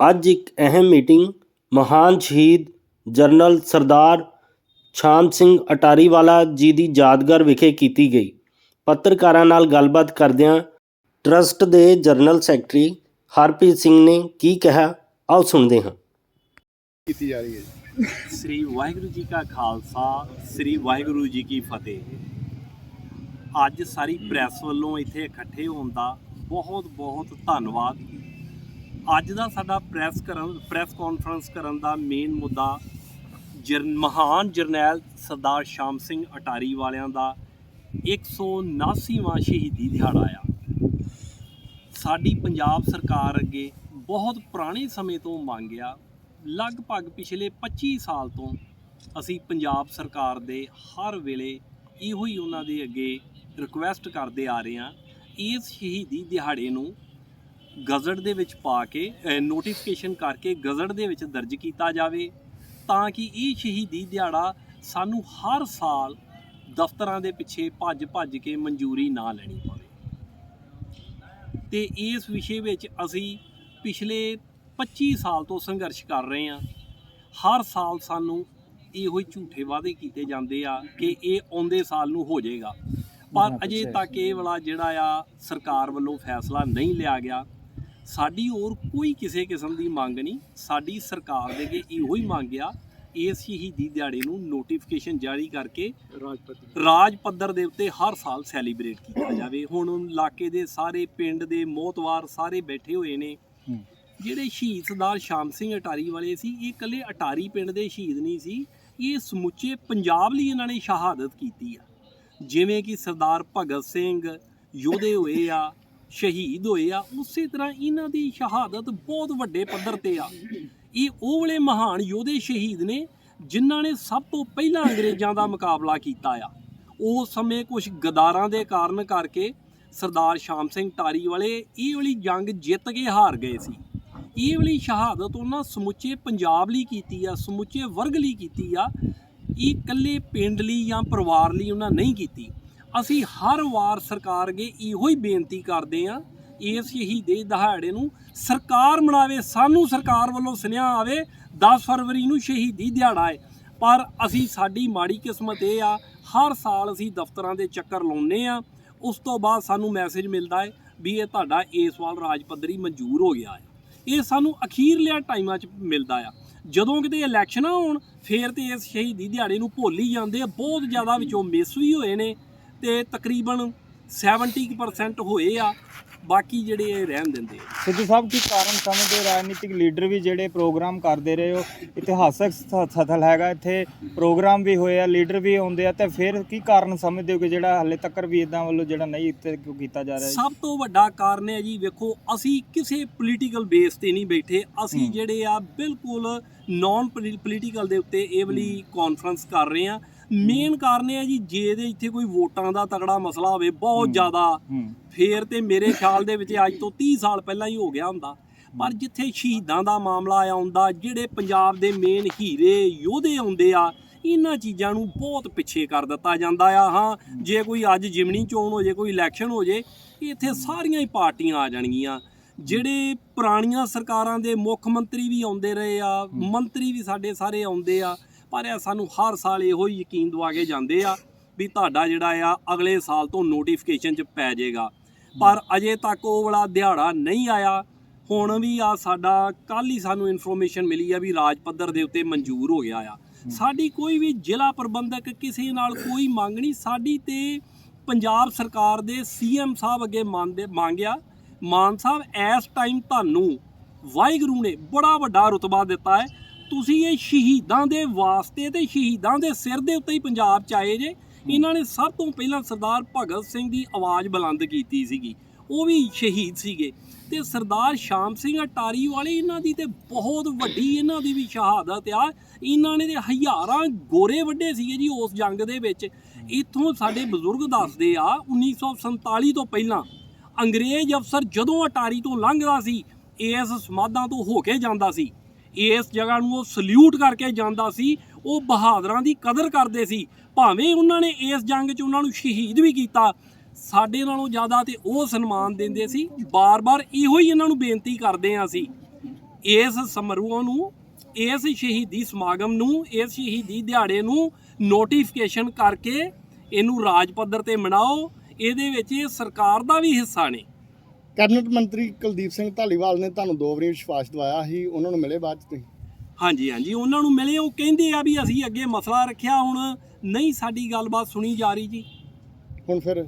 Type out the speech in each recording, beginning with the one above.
ਅੱਜ ਇੱਕ ਅਹਿਮ ਮੀਟਿੰਗ ਮਹਾਨ ਸ਼ਹੀਦ ਜਨਰਲ ਸਰਦਾਰ ਸ਼ਾਮ ਸਿੰਘ ਅਟਾਰੀਵਾਲਾ ਜੀ ਦੀ ਯਾਦਗਾਰ ਵਿਖੇ ਕੀਤੀ ਗਈ। ਪੱਤਰਕਾਰਾਂ ਨਾਲ ਗੱਲਬਾਤ ਕਰਦਿਆਂ ਟਰੱਸਟ ਦੇ ਜਨਰਲ ਸੈਕਟਰੀ ਹਰਪ੍ਰੀਤ ਸਿੰਘ ਨੇ ਕੀ ਕਿਹਾ ਆਓ ਸੁਣਦੇ ਹਾਂ। ਕੀਤੀ ਜਾ ਰਹੀ ਹੈ ਜੀ। ਸ੍ਰੀ ਵਾਹਿਗੁਰੂ ਜੀ ਕਾ ਖਾਲਸਾ ਸ੍ਰੀ ਵਾਹਿਗੁਰੂ ਜੀ ਕੀ ਫਤਿਹ। ਅੱਜ ਸਾਰੀ ਪ੍ਰੈਸ ਵੱਲੋਂ ਇੱਥੇ ਇਕੱਠੇ ਹੋਣ ਦਾ ਬਹੁਤ ਬਹੁਤ ਧੰਨਵਾਦ ਅੱਜ ਦਾ ਸਾਡਾ ਪ੍ਰੈਸ ਕਰਨ, ਪ੍ਰੈਸ ਕਾਨਫਰੰਸ ਕਰਨ ਦਾ ਮੇਨ ਮੁੱਦਾ ਜਰਨ ਮਹਾਨ ਜਰਨੈਲ ਸਰਦਾਰ ਸ਼ਾਮ ਸਿੰਘ ਅਟਾਰੀ ਵਾਲਿਆਂ ਦਾ 179ਵਾਂ ਸ਼ਹੀਦੀ ਦਿਹਾੜਾ ਆ। ਸਾਡੀ ਪੰਜਾਬ ਸਰਕਾਰ ਅੱਗੇ ਬਹੁਤ ਪੁਰਾਣੇ ਸਮੇਂ ਤੋਂ ਮੰਗ ਆ ਲਗਭਗ ਪਿਛਲੇ 25 ਸਾਲ ਤੋਂ ਅਸੀਂ ਪੰਜਾਬ ਸਰਕਾਰ ਦੇ ਹਰ ਵੇਲੇ ਇਹੋ ਹੀ ਉਹਨਾਂ ਦੇ ਅੱਗੇ ਰਿਕੁਐਸਟ ਕਰਦੇ ਆ ਰਹੇ ਹਾਂ, ਇਸ ਸ਼ਹੀਦੀ ਦਿਹਾੜੇ ਨੂੰ ਗਜ਼ਟ ਦੇ ਵਿੱਚ ਪਾ ਕੇ ਨੋਟੀਫਿਕੇਸ਼ਨ ਕਰਕੇ ਗਜ਼ਟ ਦੇ ਵਿੱਚ ਦਰਜ ਕੀਤਾ ਜਾਵੇ ਤਾਂ ਕਿ ਇਹ ਸ਼ਹੀਦੀ ਦਿਹਾੜਾ ਸਾਨੂੰ ਹਰ ਸਾਲ ਦਫ਼ਤਰਾਂ ਦੇ ਪਿੱਛੇ ਭੱਜ ਭੱਜ ਕੇ ਮਨਜ਼ੂਰੀ ਨਾ ਲੈਣੀ ਪਵੇ। ਤੇ ਇਸ ਵਿਸ਼ੇ ਵਿੱਚ ਅਸੀਂ ਪਿਛਲੇ 25 ਸਾਲ ਤੋਂ ਸੰਘਰਸ਼ ਕਰ ਰਹੇ ਹਾਂ। ਹਰ ਸਾਲ ਸਾਨੂੰ ਇਹੋ ਹੀ ਝੂਠੇ ਵਾਅਦੇ ਕੀਤੇ ਜਾਂਦੇ ਆ ਕਿ ਇਹ ਆਉਂਦੇ ਸਾਲ ਨੂੰ ਹੋ ਜਾਏਗਾ। ਪਰ ਅਜੇ ਤੱਕ ਇਹ ਵਾਲਾ ਜਿਹੜਾ ਆ ਸਰਕਾਰ ਵੱਲੋਂ ਫੈਸਲਾ ਨਹੀਂ ਲਿਆ ਗਿਆ। ਸਾਡੀ ਹੋਰ ਕੋਈ ਕਿਸੇ ਕਿਸਮ ਦੀ ਮੰਗ ਨਹੀਂ। ਸਾਡੀ ਸਰਕਾਰ ਦੇ ਅੱਗੇ ਇਹੋ ਹੀ ਮੰਗ ਆ ਇਸ ਸ਼ਹੀਦੀ ਦਿਹਾੜੇ ਨੂੰ ਨੋਟੀਫਿਕੇਸ਼ਨ ਜਾਰੀ ਕਰਕੇ ਰਾਜ ਪੱਧਰ ਦੇ ਉੱਤੇ ਹਰ ਸਾਲ ਸੈਲੀਬ੍ਰੇਟ ਕੀਤਾ ਜਾਵੇ। ਹੁਣ ਇਲਾਕੇ ਦੇ ਸਾਰੇ ਪਿੰਡ ਦੇ ਮੋਹਤਵਾਰ ਸਾਰੇ ਬੈਠੇ ਹੋਏ ਨੇ। ਜਿਹੜੇ ਸ਼ਹੀਦ ਸਰਦਾਰ ਸ਼ਾਮ ਸਿੰਘ ਅਟਾਰੀ ਵਾਲੇ ਸੀ ਇਹ ਇਕੱਲੇ ਅਟਾਰੀ ਪਿੰਡ ਦੇ ਸ਼ਹੀਦ ਨਹੀਂ ਸੀ। ਇਹ ਸਮੁੱਚੇ ਪੰਜਾਬ ਲਈ ਇਹਨਾਂ ਨੇ ਸ਼ਹਾਦਤ ਕੀਤੀ ਆ। ਜਿਵੇਂ ਕਿ ਸਰਦਾਰ ਭਗਤ ਸਿੰਘ ਯੋਧੇ ਹੋਏ ਆ ਸ਼ਹੀਦ ਹੋਏ ਆ, ਉਸੇ ਤਰ੍ਹਾਂ ਇਹਨਾਂ ਦੀ ਸ਼ਹਾਦਤ ਬਹੁਤ ਵੱਡੇ ਪੱਧਰ ਤੇ ਆ। ਇਹ ਉਹ ਵਾਲੇ ਮਹਾਨ ਯੋਧੇ ਸ਼ਹੀਦ ਨੇ ਜਿਨ੍ਹਾਂ ਨੇ ਸਭ ਤੋਂ ਪਹਿਲਾਂ ਅੰਗਰੇਜ਼ਾਂ ਦਾ ਮੁਕਾਬਲਾ ਕੀਤਾ ਆ। ਉਸ ਸਮੇਂ ਕੁਝ ਗਦਾਰਾਂ ਦੇ ਕਾਰਨ ਕਰਕੇ ਸਰਦਾਰ ਸ਼ਾਮ ਸਿੰਘ ਟਾਰੀ ਵਾਲੇ ਇਹ ਵਾਲੀ ਜੰਗ ਜਿੱਤ ਕੇ ਹਾਰ ਗਏ ਸੀ। ਇਹ ਵਾਲੀ ਸ਼ਹਾਦਤ ਉਹਨਾਂ ਸਮੁੱਚੇ ਪੰਜਾਬ ਲਈ ਕੀਤੀ ਆ, ਸਮੁੱਚੇ ਵਰਗ ਲਈ ਕੀਤੀ ਆ। ਇਹ ਇਕੱਲੇ ਪਿੰਡ ਲਈ ਜਾਂ ਪਰਿਵਾਰ ਲਈ ਉਹਨਾਂ ਨਹੀਂ ਕੀਤੀ। ਅਸੀਂ ਹਰ ਵਾਰ ਸਰਕਾਰ ਅੱਗੇ ਇਹੋ ਹੀ ਬੇਨਤੀ ਕਰਦੇ ਆ ਇਸ ਸ਼ਹੀਦੇ ਦਿਹਾੜੇ ਨੂੰ ਸਰਕਾਰ ਮਨਾਵੇ, ਸਾਨੂੰ ਸਰਕਾਰ ਵੱਲੋਂ ਸੁਨੇਹਾ ਆਵੇ 10 ਫਰਵਰੀ ਨੂੰ ਸ਼ਹੀਦੀ ਦਿਹਾੜਾ ਹੈ। ਪਰ ਅਸੀਂ ਸਾਡੀ ਮਾੜੀ ਕਿਸਮਤ ਇਹ ਆ, ਹਰ ਸਾਲ ਅਸੀਂ ਦਫ਼ਤਰਾਂ ਦੇ ਚੱਕਰ ਲਾਉਂਦੇ ਆ ਉਸ ਤੋਂ ਬਾਅਦ ਸਾਨੂੰ ਮੈਸੇਜ ਮਿਲਦਾ ਹੈ ਵੀ ਇਹ ਤੁਹਾਡਾ ਇਸ ਵਾਰ ਰਾਜ ਪੱਧਰੀ ਮਨਜ਼ੂਰ ਹੋ ਗਿਆ ਹੈ। ਇਹ ਸਾਨੂੰ ਅਖੀਰਲਿਆਂ ਟਾਈਮਾਂ 'ਚ ਮਿਲਦਾ ਆ। ਜਦੋਂ ਕਿਤੇ ਇਲੈਕਸ਼ਨਾਂ ਹੋਣ ਫੇਰ ਤੇ ਇਸ ਸ਼ਹੀਦੀ ਦਿਹਾੜੇ ਨੂੰ ਭੁੱਲ ਹੀ ਜਾਂਦੇ ਆ, ਬਹੁਤ ਜ਼ਿਆਦਾ ਵਿੱਚੋਂ ਮਿਸ ਵੀ ਹੋਏ ਨੇ। ਤੇ ਤਕਰੀਬਨ 70% ਹੋਏ ਆ ਬਾਕੀ ਜਿਹੜੇ ਇਹ ਰਹਿਣ ਦਿੰਦੇ ਸਿੱਧੂ ਸਾਹਿਬ ਕੀ ਕਾਰਨ ਸਮਝਦੇ? ਰਾਜਨੀਤਿਕ ਲੀਡਰ ਵੀ ਜਿਹੜੇ ਪ੍ਰੋਗਰਾਮ ਕਰਦੇ ਰਹੇ ਹੋ ਇਤਿਹਾਸਕ ਸਥਲ ਹੈਗਾ ਇੱਥੇ ਪ੍ਰੋਗਰਾਮ ਵੀ ਹੋਏ ਆ ਲੀਡਰ ਵੀ ਆਉਂਦੇ ਆ ਤੇ ਫਿਰ ਕੀ ਕਾਰਨ ਸਮਝਦੇ ਹੋ ਕਿ ਜਿਹੜਾ ਹਲੇ ਤੱਕ ਵੀ ਇਦਾਂ ਵੱਲੋਂ ਜਿਹੜਾ ਨਹੀਂ ਇੱਥੇ ਕਿਉਂ ਕੀਤਾ ਜਾ ਰਿਹਾ? ਸਭ ਤੋਂ ਵੱਡਾ ਕਾਰਨ ਹੈ ਜੀ ਵੇਖੋ ਅਸੀਂ ਕਿਸੇ ਪੋਲੀਟੀਕਲ ਬੇਸ ਤੇ ਨਹੀਂ ਬੈਠੇ ਅਸੀਂ। ਜਿਹੜੇ ਆ ਬਿਲਕੁਲ ਨਾਨ ਪੋਲੀਟੀਕਲ ਦੇ ਉੱਤੇ ਇਹ ਵਾਲੀ ਕਾਨਫਰੰਸ ਕਰ ਰਹੇ ਆ ਮੇਨ ਕਾਰਨ ਇਹ ਹੈ ਜੀ ਜੇ ਦੇ ਇੱਥੇ ਕੋਈ ਵੋਟਾਂ ਦਾ ਤਗੜਾ ਮਸਲਾ ਹੋਵੇ ਬਹੁਤ। ਜ਼ਿਆਦਾ ਫੇਰ ਤੇ ਮੇਰੇ ਖਿਆਲ ਦੇ ਵਿੱਚ ਅੱਜ ਤੋਂ 30 ਸਾਲ ਪਹਿਲਾਂ ਹੀ ਹੋ ਗਿਆ ਹੁੰਦਾ। ਪਰ ਜਿੱਥੇ ਸ਼ਹੀਦਾਂ ਦਾ ਮਾਮਲਾ ਆਉਂਦਾ ਜਿਹੜੇ ਪੰਜਾਬ ਦੇ ਮੇਨ ਹੀਰੇ ਯੋਧੇ ਆਉਂਦੇ ਆ ਇਹਨਾਂ ਚੀਜ਼ਾਂ ਨੂੰ ਬਹੁਤ ਪਿੱਛੇ ਕਰ ਦਿੱਤਾ ਜਾਂਦਾ ਆ। ਹਾਂ ਜੇ ਕੋਈ ਅੱਜ ਜਿਮਣੀ ਚੋਣ ਹੋ ਜੇ ਕੋਈ ਇਲੈਕਸ਼ਨ ਹੋ ਜੇ ਇੱਥੇ ਸਾਰੀਆਂ ਹੀ ਪਾਰਟੀਆਂ ਆ ਜਾਣਗੀਆਂ। ਜਿਹੜੇ ਪੁਰਾਣੀਆਂ ਸਰਕਾਰਾਂ ਦੇ ਮੁੱਖ ਮੰਤਰੀ ਵੀ ਆਉਂਦੇ ਰਹੇ ਆ ਮੰਤਰੀ ਵੀ ਸਾਡੇ ਸਾਰੇ ਆਉਂਦੇ ਆ ਪਰ ਇਹ ਸਾਨੂੰ ਹਰ ਸਾਲ ਇਹੋ ਹੀ ਯਕੀਨ ਦਵਾ ਕੇ ਜਾਂਦੇ ਆ ਵੀ ਤੁਹਾਡਾ ਜਿਹੜਾ ਆ ਅਗਲੇ ਸਾਲ ਤੋਂ ਨੋਟੀਫਿਕੇਸ਼ਨ 'ਚ ਪੈ ਜਾਏਗਾ। ਪਰ ਅਜੇ ਤੱਕ ਉਹ ਵਾਲਾ ਦਿਹਾੜਾ ਨਹੀਂ ਆਇਆ। ਹੁਣ ਵੀ ਆ ਸਾਡਾ ਕੱਲ ਹੀ ਸਾਨੂੰ ਇਨਫੋਰਮੇਸ਼ਨ ਮਿਲੀ ਆ ਵੀ ਰਾਜ ਪੱਧਰ ਦੇ ਉੱਤੇ ਮਨਜ਼ੂਰ ਹੋ ਗਿਆ ਆ। ਸਾਡੀ ਕੋਈ ਵੀ ਜ਼ਿਲ੍ਹਾ ਪ੍ਰਬੰਧਕ ਕਿਸੇ ਨਾਲ ਕੋਈ ਮੰਗ ਨਹੀਂ। ਸਾਡੀ ਤੇ ਪੰਜਾਬ ਸਰਕਾਰ ਦੇ ਸੀਐਮ ਸਾਹਿਬ ਅੱਗੇ ਮੰਨਦੇ, ਮੰਗਿਆ। ਮਾਨ ਸਾਹਿਬ, ਇਸ ਟਾਈਮ ਤੁਹਾਨੂੰ ਵਾਹਿਗੁਰੂ ਨੇ ਬੜਾ ਵੱਡਾ ਰੁਤਬਾ ਦਿੱਤਾ ਹੈ। ਤੁਸੀਂ ਇਹ ਸ਼ਹੀਦਾਂ ਦੇ ਵਾਸਤੇ ਤੇ ਸ਼ਹੀਦਾਂ ਦੇ ਸਿਰ ਦੇ ਉੱਤੇ ਹੀ ਪੰਜਾਬ ਚ ਆਏ ਜੇ, ਇਹਨਾਂ ਨੇ ਸਭ ਤੋਂ ਪਹਿਲਾਂ ਸਰਦਾਰ ਭਗਤ ਸਿੰਘ ਦੀ ਆਵਾਜ਼ ਬੁਲੰਦ ਕੀਤੀ ਸੀਗੀ। ਉਹ ਵੀ ਸ਼ਹੀਦ ਸੀਗੇ। ਤੇ ਸਰਦਾਰ ਸ਼ਾਮ ਸਿੰਘ ਅਟਾਰੀ ਵਾਲੇ ਇਹਨਾਂ ਦੀ ਤੇ ਬਹੁਤ ਵੱਡੀ ਇਹਨਾਂ ਦੀ ਵੀ ਸ਼ਹਾਦਤ ਆ। ਇਹਨਾਂ ਨੇ ਤੇ ਹਜ਼ਾਰਾਂ ਗੋਰੇ ਵੱਡੇ ਸੀਗੇ ਜੀ ਉਸ ਜੰਗ ਦੇ ਵਿੱਚ। ਇੱਥੋਂ ਸਾਡੇ ਬਜ਼ੁਰਗ ਦੱਸਦੇ ਆ 1947 ਤੋਂ ਪਹਿਲਾਂ ਅੰਗਰੇਜ਼ ਅਫਸਰ ਜਦੋਂ ਅਟਾਰੀ ਤੋਂ ਲੰਘਦਾ ਸੀ, ਇਸ ਸਮਾਧਾਂ ਤੋਂ ਹੋ ਕੇ ਜਾਂਦਾ ਸੀ। ਇਸ ਜਗ੍ਹਾ ਨੂੰ ਉਹ ਸਲੂਟ ਕਰਕੇ ਜਾਂਦਾ ਸੀ, ਉਹ ਬਹਾਦਰਾਂ ਦੀ ਕਦਰ ਕਰਦੇ ਸੀ। ਭਾਵੇਂ ਉਹਨਾਂ ਨੇ ਇਸ ਜੰਗ 'ਚ ਉਹਨਾਂ ਨੂੰ ਸ਼ਹੀਦ ਵੀ ਕੀਤਾ, ਸਾਡੇ ਨਾਲੋਂ ਜ਼ਿਆਦਾ ਤੇ ਉਹ ਸਨਮਾਨ ਦਿੰਦੇ ਸੀ। ਬਾਰ-ਬਾਰ ਇਹੋ ਹੀ ਇਹਨਾਂ ਨੂੰ ਬੇਨਤੀ ਕਰਦੇ ਆਂ ਅਸੀਂ। ਇਸ ਸਮਾਰੋਹ ਨੂੰ, ਇਸ ਸ਼ਹੀਦੀ ਸਮਾਗਮ ਨੂੰ, ਇਸ ਸ਼ਹੀਦੀ ਦਿਹਾੜੇ ਨੂੰ ਨੋਟੀਫਿਕੇਸ਼ਨ ਕਰਕੇ ਇਹਨੂੰ ਰਾਜ ਪੱਧਰ ਤੇ ਮਨਾਓ। ਇਹਦੇ ਵਿੱਚ ਇਹ ਸਰਕਾਰ ਦਾ ਵੀ ਹਿੱਸਾ ਨੇ। ਕੈਬਨਿਟ ਮੰਤਰੀ ਕੁਲਦੀਪ ਸਿੰਘ ਢਾਲੀਵਾਲ ਨੇ ਤੁਹਾਨੂੰ ਦੋ ਵਾਰੀ ਵਿਸ਼ਵਾਸ ਦਿਵਾਇਆ ਸੀ ਉਹਨਾਂ ਨੂੰ ਮਿਲੇ ਬਾਅਦ ਚ ਤੁਸੀਂ? ਹਾਂਜੀ ਹਾਂਜੀ ਉਹਨਾਂ ਨੂੰ ਮਿਲੇ ਉਹ ਕਹਿੰਦੇ ਆ ਵੀ ਅਸੀਂ ਅੱਗੇ ਮਸਲਾ ਰੱਖਿਆ ਹੁਣ ਨਹੀਂ ਸਾਡੀ ਗੱਲਬਾਤ ਸੁਣੀ ਜਾ ਰਹੀ ਜੀ। ਹੁਣ ਫਿਰ?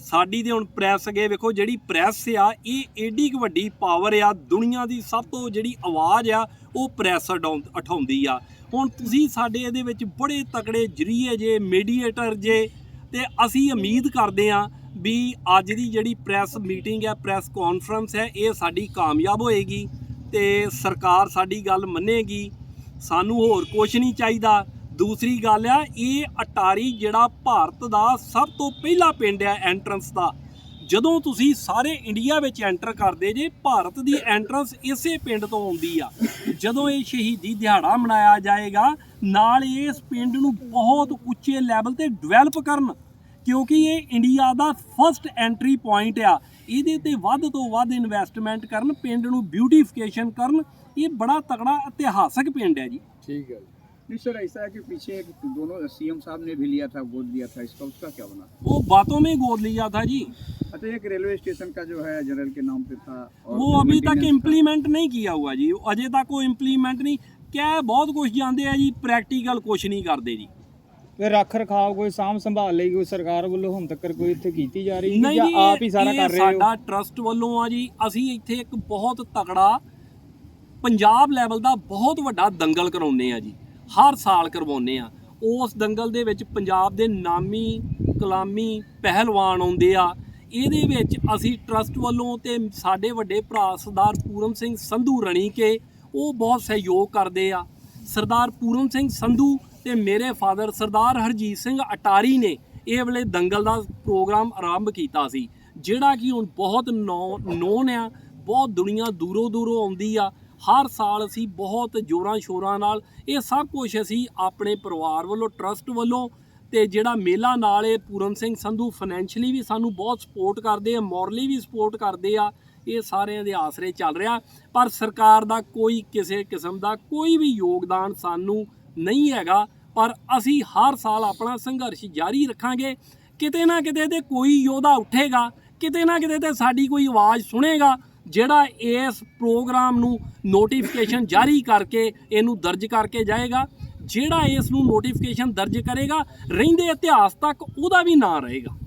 ਸਾਡੀ ਤੇ ਹੁਣ ਪ੍ਰੈਸ ਅਗੇ ਵੇਖੋ ਜਿਹੜੀ ਪ੍ਰੈਸ ਆ ਇਹ ਏਡੀ ਕੁ ਵੱਡੀ ਪਾਵਰ ਆ ਦੁਨੀਆ ਦੀ ਸਭ ਤੋਂ ਜਿਹੜੀ ਆਵਾਜ਼ ਆ ਉਹ ਪ੍ਰੈਸ ਉਠਾਉਂਦੀ ਆ। ਹੁਣ ਤੁਸੀਂ ਸਾਡੇ ਇਹਦੇ ਵਿੱਚ ਬੜੇ ਤਕੜੇ ਜਰੀਏ ਜੇ ਮੀਡੀਏਟਰ ਜੇ ਤੇ ਅਸੀਂ ਉਮੀਦ ਕਰਦੇ ਆ ਵੀ ਅੱਜ ਦੀ ਜਿਹੜੀ ਪ੍ਰੈਸ ਮੀਟਿੰਗ ਹੈ, ਪ੍ਰੈਸ ਕਾਨਫਰੰਸ ਹੈ, ਇਹ ਸਾਡੀ ਕਾਮਯਾਬ ਹੋਏਗੀ ਤੇ ਸਰਕਾਰ ਸਾਡੀ ਗੱਲ ਮੰਨੇਗੀ। ਸਾਨੂੰ ਹੋਰ ਕੁਝ ਨਹੀਂ ਚਾਹੀਦਾ। ਦੂਸਰੀ ਗੱਲ ਆ, ਇਹ ਅਟਾਰੀ ਜਿਹੜਾ ਭਾਰਤ ਦਾ ਸਭ ਤੋਂ ਪਹਿਲਾ ਪਿੰਡ ਹੈ ਐਂਟਰੈਂਸ ਦਾ। ਜਦੋਂ ਤੁਸੀਂ ਸਾਰੇ ਇੰਡੀਆ ਵਿੱਚ ਐਂਟਰ ਕਰਦੇ ਜੇ, ਭਾਰਤ ਦੀ ਐਂਟਰੈਂਸ ਇਸੇ ਪਿੰਡ ਤੋਂ ਆਉਂਦੀ ਆ। ਜਦੋਂ ਇਹ ਸ਼ਹੀਦੀ ਦਿਹਾੜਾ ਮਨਾਇਆ ਜਾਏਗਾ, ਨਾਲ ਇਸ ਪਿੰਡ ਨੂੰ ਬਹੁਤ ਉੱਚੇ ਲੈਵਲ ਤੇ ਡਿਵੈਲਪ ਕਰਨ ਕਿਉਂਕਿ ਇਹ ਇੰਡੀਆ ਦਾ ਫਰਸਟ ਐਂਟਰੀ ਪੁਆਇੰਟ ਆ ਇਹਦੇ ਤੇ ਵੱਧ ਤੋਂ ਵੱਧ ਇਨਵੈਸਟਮੈਂਟ ਕਰਨ ਪਿੰਡ ਨੂੰ ਬਿਊਟੀਫਿਕੇਸ਼ਨ ਕਰਨ ਇਹ ਬੜਾ ਤਕੜਾ ਇਤਿਹਾਸਕ ਪਿੰਡ ਹੈ ਜੀ ਠੀਕ ਹੈ नहीं सर ऐसा है कि पीछे एक दोनों सीएम साहब ने भी लिया था गोद लिया था इसका उसका क्या बना वो बातों में गोद लिया था जी अच्छा एक रेलवे स्टेशन का जो है जनरल के नाम पे था और वो अभी तक maintenance का- इम्प्लीमेंट नहीं किया हुआ जी अजय तक वो इम्प्लीमेंट नहीं क्या बहुत कुछ जानते हैं जी प्रैक्टिकल कुछ नहीं करते जी ਫਿਰ ਰੱਖ ਰਖਾਵ ਕੋਈ ਸਾਂਭ ਸੰਭਾਲ ਲਈ ਕੋਈ ਸਰਕਾਰ ਵੱਲੋਂ ਹੁਣ ਤੱਕ ਕੋਈ ਇੱਥੇ ਕੀਤੀ ਜਾ ਰਹੀ ਹੈ ਨਹੀਂ ਜਾਂ ਜੀ ਆਪ ਹੀ ਸਾਰਾ ਇਹ ਕਰ ਰਹੇ ਹੋ? ਸਾਡਾ ਟਰਸਟ ਵੱਲੋਂ ਆ ਜੀ ਅਸੀਂ ਇੱਥੇ ਇੱਕ ਬਹੁਤ ਤਕੜਾ ਪੰਜਾਬ ਲੈਵਲ ਦਾ ਬਹੁਤ ਵੱਡਾ ਦੰਗਲ ਕਰਾਉਂਦੇ ਆ ਜੀ ਹਰ ਸਾਲ ਕਰਵਾਉਂਦੇ ਆ। ਉਸ ਦੰਗਲ ਦੇ ਵਿੱਚ ਪੰਜਾਬ ਦੇ ਨਾਮੀ ਕਲਾਮੀ ਪਹਿਲਵਾਨ ਆਉਂਦੇ ਆ। ਇਹਦੇ ਵਿੱਚ ਅਸੀਂ ਟਰਸਟ ਵੱਲੋਂ ਤੇ ਸਾਡੇ ਵੱਡੇ ਭਰਾ ਸਰਦਾਰ ਪੂਰਮ ਸਿੰਘ ਸੰਧੂ ਰਣੀ ਕੇ ਉਹ ਬਹੁਤ ਸਹਿਯੋਗ ਕਰਦੇ ਆ। ਸਰਦਾਰ ਪੂਰਮ ਸਿੰਘ ਸੰਧੂ ਤੇ ਮੇਰੇ ਫਾਦਰ ਸਰਦਾਰ ਹਰਜੀਤ ਸਿੰਘ ਅਟਾਰੀ ਨੇ ਇਹ ਵੇਲੇ ਦੰਗਲ ਦਾ ਪ੍ਰੋਗਰਾਮ ਆਰੰਭ ਕੀਤਾ ਸੀ, ਜਿਹੜਾ ਕਿ ਹੁਣ ਬਹੁਤ ਨੋਨ ਆ, ਬਹੁਤ ਦੁਨੀਆ ਦੂਰੋਂ ਦੂਰੋਂ ਆਉਂਦੀ ਆ। ਹਰ ਸਾਲ ਅਸੀਂ ਬਹੁਤ ਜੋਰਾਂ ਸ਼ੋਰਾਂ ਨਾਲ ਇਹ ਸਭ ਕੁਝ ਅਸੀਂ ਆਪਣੇ ਪਰਿਵਾਰ ਵੱਲੋਂ ਟਰਸਟ ਵੱਲੋਂ ਤੇ ਜਿਹੜਾ ਮੇਲਾ ਨਾਲ ਇਹ ਪੂਰਨ ਸਿੰਘ ਸੰਧੂ ਫਾਈਨੈਂਸ਼ਲੀ ਵੀ ਸਾਨੂੰ ਬਹੁਤ ਸਪੋਰਟ ਕਰਦੇ ਆ ਮੋਰਲੀ ਵੀ ਸਪੋਰਟ ਕਰਦੇ ਆ, ਇਹ ਸਾਰਿਆਂ ਦੇ ਆਸਰੇ ਚੱਲ ਰਿਹਾ। ਪਰ ਸਰਕਾਰ ਦਾ ਕੋਈ ਕਿਸੇ ਕਿਸਮ ਦਾ ਕੋਈ ਵੀ ਯੋਗਦਾਨ ਸਾਨੂੰ ਨਹੀਂ ਹੈਗਾ। ਪਰ ਅਸੀਂ ਹਰ ਸਾਲ ਆਪਣਾ ਸੰਘਰਸ਼ ਜਾਰੀ ਰੱਖਾਂਗੇ। ਕਿਤੇ ਨਾ ਕਿਤੇ ਤੇ ਕੋਈ ਯੋਧਾ ਉੱਠੇਗਾ, ਕਿਤੇ ਨਾ ਕਿਤੇ ਤੇ ਸਾਡੀ ਕੋਈ ਆਵਾਜ਼ ਸੁਣੇਗਾ, ਜਿਹੜਾ ਇਸ ਪ੍ਰੋਗਰਾਮ ਨੂੰ ਨੋਟੀਫਿਕੇਸ਼ਨ ਜਾਰੀ ਕਰਕੇ ਇਹਨੂੰ ਦਰਜ ਕਰਕੇ ਜਾਏਗਾ, ਜਿਹੜਾ ਇਸ ਨੂੰ ਨੋਟੀਫਿਕੇਸ਼ਨ ਦਰਜ ਕਰੇਗਾ, ਰਹਿੰਦੇ ਇਤਿਹਾਸ ਤੱਕ ਉਹਦਾ ਵੀ ਨਾਂ ਰਹੇਗਾ।